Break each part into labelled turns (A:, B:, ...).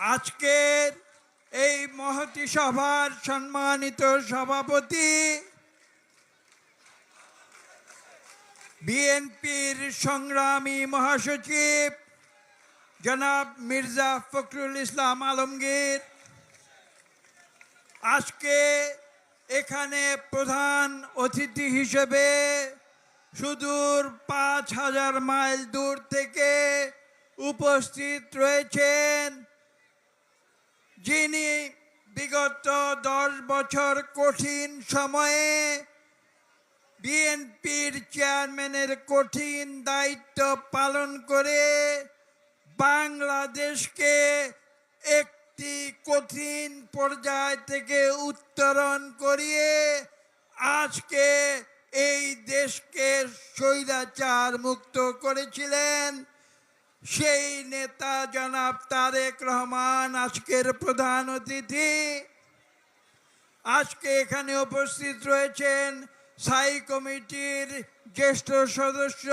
A: আজকের এই মহতি সভার সম্মানিত সভাপতি বিএনপির সংগ্রামী মহাসচিব জনাব মির্জা ফখরুল ইসলাম আলমগীর। আজকে এখানে প্রধান অতিথি হিসেবে সুদূর পাঁচ হাজার মাইল দূর থেকে উপস্থিত রয়েছেন যিনি বিগত দশ বছর কঠিন সময়ে বিএনপির চেয়ারম্যানের কঠিন দায়িত্ব পালন করে বাংলাদেশকে একটি কঠিন পর্যায় থেকে উত্তরণ করিয়ে আজকে এই দেশকে স্বৈরাচার মুক্ত করেছিলেন। সেই নেতা জনাব তারেক রহমান, আজকের প্রধান অতিথি। আজকে এখানে উপস্থিত রয়েছেন স্থায়ী কমিটির জ্যেষ্ঠ সদস্য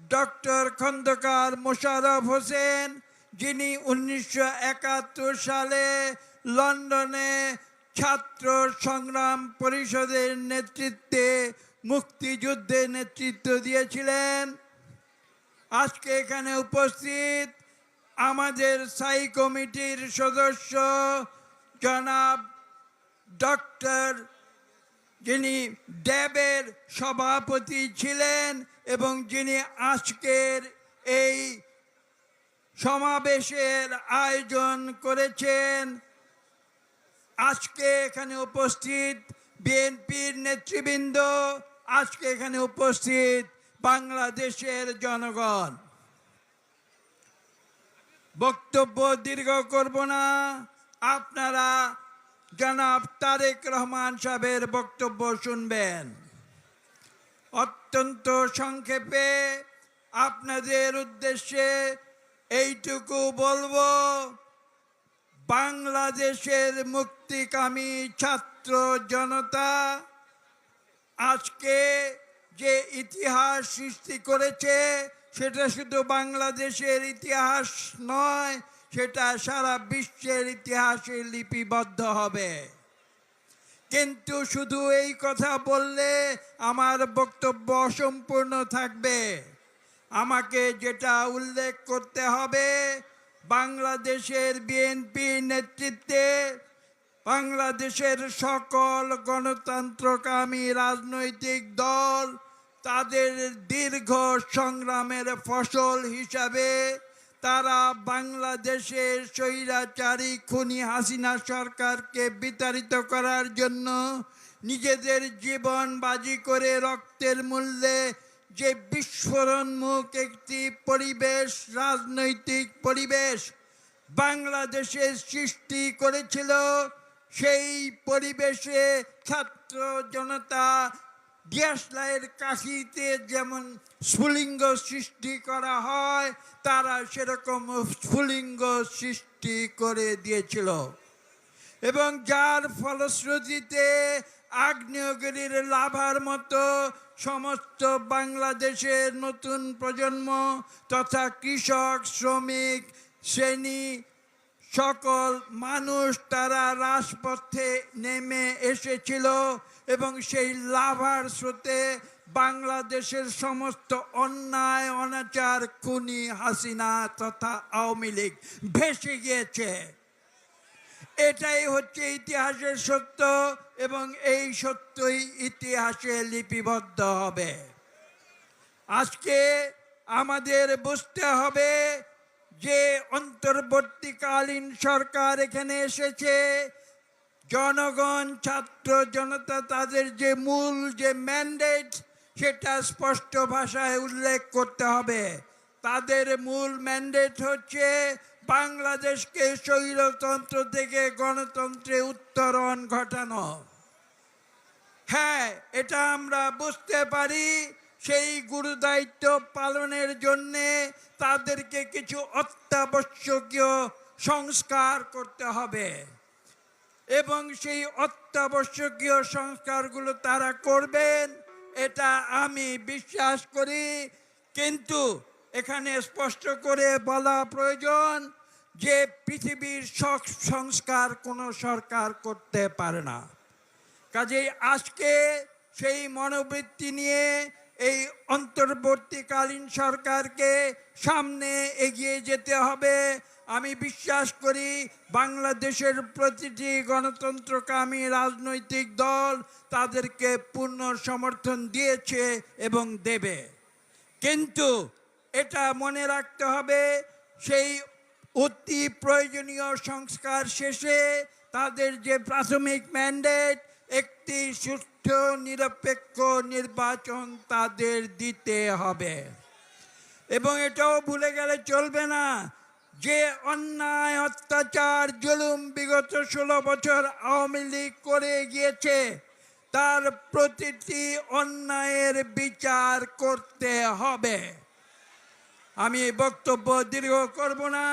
A: ডক্টর খন্দকার মোশারফ হোসেন, যিনি উনিশশো একাত্তর সালে লন্ডনে ছাত্র সংগ্রাম পরিষদের নেতৃত্বে মুক্তিযুদ্ধে নেতৃত্ব দিয়েছিলেন। আজকে এখানে উপস্থিত আমাদের সাই কমিটির সদস্য জনাব ডক্টর যিনি ড্যাবের সভাপতি ছিলেন এবং যিনি আজকের এই সমাবেশের আয়োজন করেছেন। আজকে এখানে উপস্থিত বিএনপির নেতৃবৃন্দ, আজকে এখানে উপস্থিত বাংলাদেশের জনগণ। বক্তব্য দীর্ঘ করব না। আপনারা জনাব তারেক রহমান সাহেবের বক্তব্য শুনবেন। অত্যন্ত সংক্ষেপে আপনাদের উদ্দেশ্যে এইটুকু বলব। বাংলাদেশের মুক্তিকামী ছাত্র জনতা, আজকে যে ইতিহাস সৃষ্টি করেছে, সেটা শুধু বাংলাদেশের ইতিহাস নয়, সেটা সারা বিশ্বের ইতিহাসে লিপিবদ্ধ হবে। কিন্তু শুধু এই কথা বললে আমার বক্তব্য অসম্পূর্ণ থাকবে। আমাকে যেটা উল্লেখ করতে হবে, বাংলাদেশের বিএনপি নেতৃত্বে বাংলাদেশের সকল গণতন্ত্রকামী রাজনৈতিক দল তাদের দীর্ঘ সংগ্রামের ফসল হিসাবে তারা বাংলাদেশের স্বৈরাচারী খুনি হাসিনা সরকারকে বিতাড়িত করার জন্য নিজেদের জীবন বাজি করে রক্তের মূল্যে যে বিস্ফোরণমুখ একটি পরিবেশ, রাজনৈতিক পরিবেশ বাংলাদেশে সৃষ্টি করেছিল সেই পরিবেশে ছাত্র জনতা ডিয়াসলাইয়ের কাশিতে যেমন স্ফুলিঙ্গ সৃষ্টি করা হয়, তারা সেরকম স্ফুলিঙ্গ সৃষ্টি করে দিয়েছিল। এবং যার ফলশ্রুতিতে আগ্নেয়গিরির লাভার মতো সমস্ত বাংলাদেশের নতুন প্রজন্ম তথা কৃষক, শ্রমিক, শ্রেণি সকল মানুষ তারা রাজপথে নেমে এসেছিল এবং সেই লাভার স্রোতে বাংলাদেশের সমস্ত অন্যায়, অনাচার, খুনি, হাসিনা তথা আওয়ামী লীগ ভেসে গিয়েছে। এটাই হচ্ছে ইতিহাসের সত্য এবং এই সত্যই ইতিহাসে লিপিবদ্ধ হবে। আজকে আমাদের বুঝতে হবে যে অন্তর্বর্তীকালীন সরকার এখানে এসেছে, জনগণ, ছাত্র জনতা, তাদের যে মূল যে ম্যান্ডেট সেটা স্পষ্ট ভাষায় উল্লেখ করতে হবে। তাদের মূল ম্যান্ডেট হচ্ছে বাংলাদেশকে শৈলতন্ত্র থেকে গণতন্ত্রে উত্তরণ ঘটানো। হ্যাঁ এটা আমরা বুঝতে পারি। সেই গুরুদায়িত্ব পালনের জন্যে তাদেরকে কিছু অত্যাবশ্যকীয় সংস্কার করতে হবে। এবং সেই অত্যাবশ্যকীয় সংস্কারগুলো তারা করবেন, এটা আমি বিশ্বাস করি। কিন্তু এখানে স্পষ্ট করে বলা প্রয়োজন যে পৃথিবীর সংস্কার কোনো সরকার করতে পারে না। কাজেই আজকে সেই মনোবৃত্তি নিয়ে এই অন্তর্বর্তীকালীন সরকারকে সামনে এগিয়ে যেতে হবে। আমি বিশ্বাস করি বাংলাদেশের প্রতিটি গণতন্ত্রকামী রাজনৈতিক দল তাদেরকে পূর্ণ সমর্থন দিয়েছে এবং দেবে। কিন্তু এটা মনে রাখতে হবে, সেই অতি প্রয়োজনীয় সংস্কার শেষে তাদের যে প্রাথমিক ম্যান্ডেট একটি সুষ্ঠু, নিরপেক্ষ নির্বাচন তাদের দিতে হবে। এবং এটাও ভুলে গেলে চলবে না যে অন্যায়, অত্যাচার, জুলুম বিগত ষোলো বছর আওয়ামী লীগ করে গিয়েছে, তার প্রতিটি অন্যায়ের বিচার করতে হবে। আমি বক্তব্য দীর্ঘ করব না।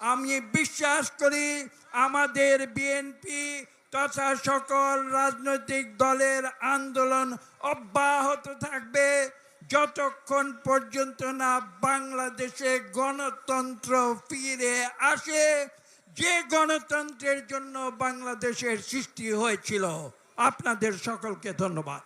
A: আমি বিশ্বাস করি আমাদের বিএনপি তথা সকল রাজনৈতিক দলের আন্দোলন অব্যাহত থাকবে। যতক্ষণ পর্যন্ত না বাংলাদেশে গণতন্ত্র ফিরে আসে, যে গণতন্ত্রের জন্য বাংলাদেশের সৃষ্টি হয়েছিল। আপনাদের সকলকে ধন্যবাদ।